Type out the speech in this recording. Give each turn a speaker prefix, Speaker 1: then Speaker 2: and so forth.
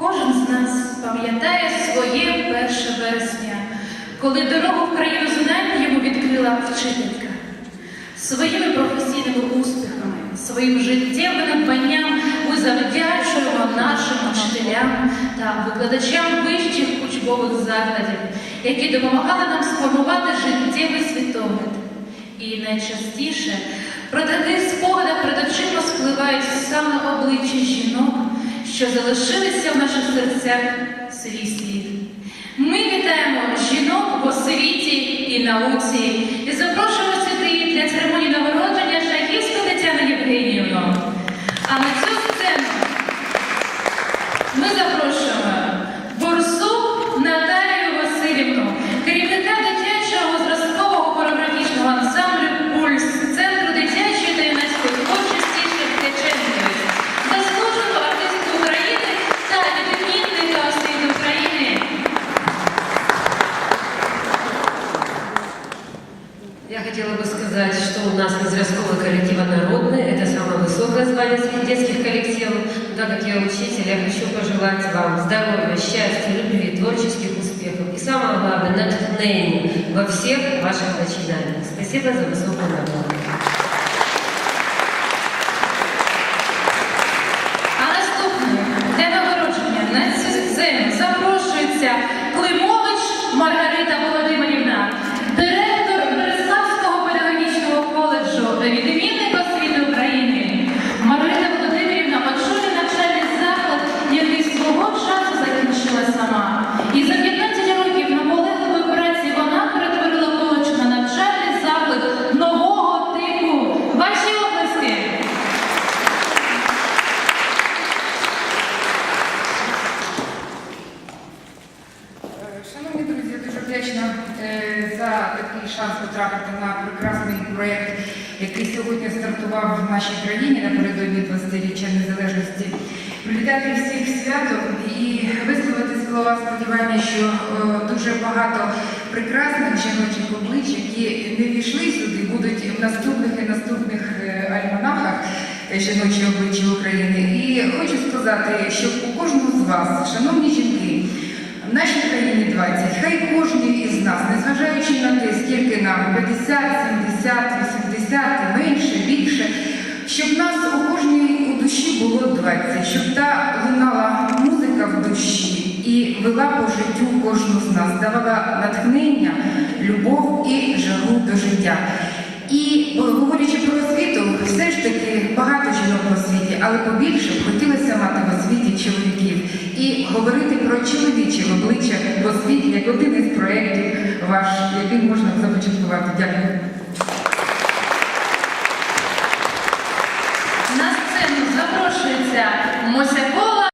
Speaker 1: Кожен з нас пам'ятає своє 1 вересня, коли дорогу в країну знань йому відкрила вчителька. Своїми професійними успіхами, своїм життєвим надбанням ми завдячуємо нашим вчителям та викладачам вищих учбових закладів, які допомагали нам сформувати життєвий світогляд. І найчастіше про таких спогадах перед очима спливають саме обличчя жінок, що залишилися в наших серцях свій слід. Ми вітаємо жінок в освіті і науці і запрошуємо сюди для церемонії нагородження Шахівську Тетяну Євгенівну.
Speaker 2: Я хотела бы сказать, что у нас возрастковый коллектива народный, это самое высокое звание среди детских коллективов. Так как я учитель, я хочу пожелать вам здоровья, счастья, любви, творческих успехов и самое главное, натхнения во всех ваших начинаниях. Спасибо за высокую награду.
Speaker 3: Такий шанс потрапити на прекрасний проєкт, який сьогодні стартував в нашій країні напередодні 20-річчя незалежності. Привітати всіх святом і висловити слова сподівання, що е, дуже багато прекрасних жіночих облич, які не війшли сюди, будуть в наступних і наступних е, альманахах е, жіночі обличчя України. І хочу сказати, що у кожного з вас, шановні жінки, в нашій країні 20, хай кожен незважаючи на те, скільки нам 50, 70, 80, менше, більше, щоб нас у кожній у душі було 20, щоб та лунала музика в душі і вела по життю кожну з нас, давала натхнення, любов і жагу до життя. І говорячи про освіту, все ж таки багато жінок в освіті, але побільше хотілося мати в освіті чоловіків і говорити про чоловічі обличчя в освіті як один із проєктів ваш, який можна започаткувати. Дякую.
Speaker 1: На сцену запрошується Мосякова